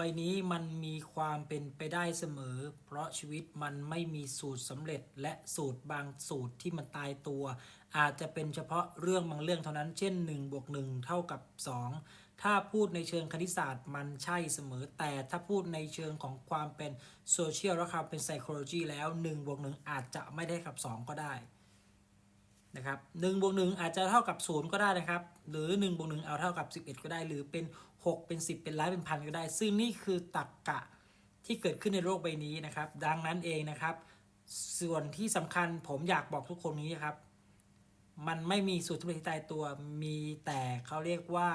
บนี้มันมีความเป็นไปได้เสมอ เพราะชีวิตมันไม่มีสูตรสำเร็จ และสูตรบางสูตรที่มันตายตัว อาจจะเป็นเฉพาะเรื่องบางเรื่องเท่านั้น เช่น1บวก1เท่ากับ 2 ถ้าพูดในเชิงคณิตศาสตร์มันใช่เสมอ แต่ถ้าพูดในเชิงของความเป็นโซเชียลและความเป็น psychology แล้ว1บวก1อาจจะไม่ได้กับ 2 ก็ได้ นะครับ1บวก1อาจจะเท่ากับ0ก็ได้นะครับ หรือ1บวก1เอาเท่ากับ 11 ก็ได้ หรือเป็น 6 เป็น 10 เป็นร้อยเป็นพันก็ได้ ซึ่งนี่คือตรรกกะที่เกิดขึ้นในโลกใบนี้นะครับ ดังนั้นเองนะครับ ส่วนที่สำคัญผมอยากบอกทุกคนนี้ครับ มันไม่มีสูตรสำเร็จที่ตายตัวมีแต่เขาเรียกว่า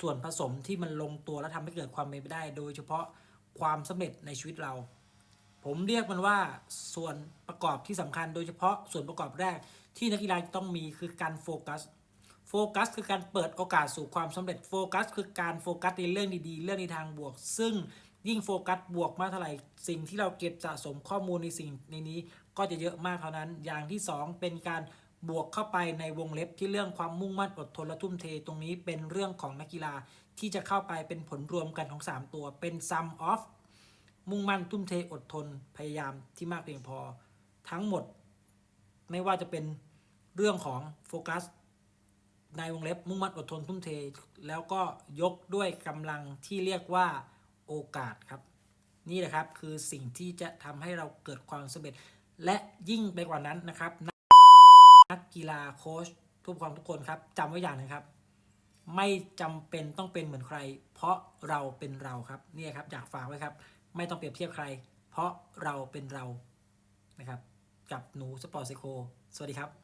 ส่วนผสมที่มันลงตัวและทำให้เกิดความเป็นไปได้ โดยเฉพาะความสำเร็จในชีวิตเรา ผมเรียกมันว่าส่วนประกอบที่สำคัญ โดยเฉพาะส่วนประกอบแรกที่นักกีฬาจะต้องมีคือการโฟกัสโฟกัสคือการเปิดโอกาสสู่ความสำเร็จโฟกัสคือการโฟกัสในเรื่องดีๆ เรื่องในทางบวก ซึ่งยิ่งโฟกัสบวกมากเท่าไหร่สิ่งที่เราเก็บสะสมข้อมูลในสิ่งในนี้ ก็จะเยอะมากเท่านั้น อย่างที่สองเป็นการบวกเข้าไปในวงเล็บที่เรื่องความมุ่งมั่นอดทนและทุ่มเทตรงนี้เป็นเรื่องของนักกีฬาที่จะเข้าไปเป็นผลรวมกันของ 3 ตัวเป็น sum of มุ่งมั่นทุ่มเทอดทนพยายามที่มากเพียงพอ ทั้งหมดไม่ว่าจะเป็นเรื่องของโฟกัสในวงเล็บมุ่งมั่นอดทนทุ่มเท แล้วก็ยกด้วยกำลังที่เรียกว่าโอกาสครับ นี่แหละครับคือสิ่งที่จะทำให้เราเกิดความสำเร็จ และยิ่งไปกว่านั้นนะครับ นักกีฬาโค้ชทุกคนทุกคนครับจำไว้อย่างนึงครับ ไม่จำเป็นต้องเป็นเหมือนใคร เพราะเราเป็นเราครับนี่ครับอยากฝากไว้ครับ ไม่ต้องเปรียบเทียบใคร เพราะเราเป็นเรานะครับ กับหนูสปอร์ตไซโคสวัสดีครับ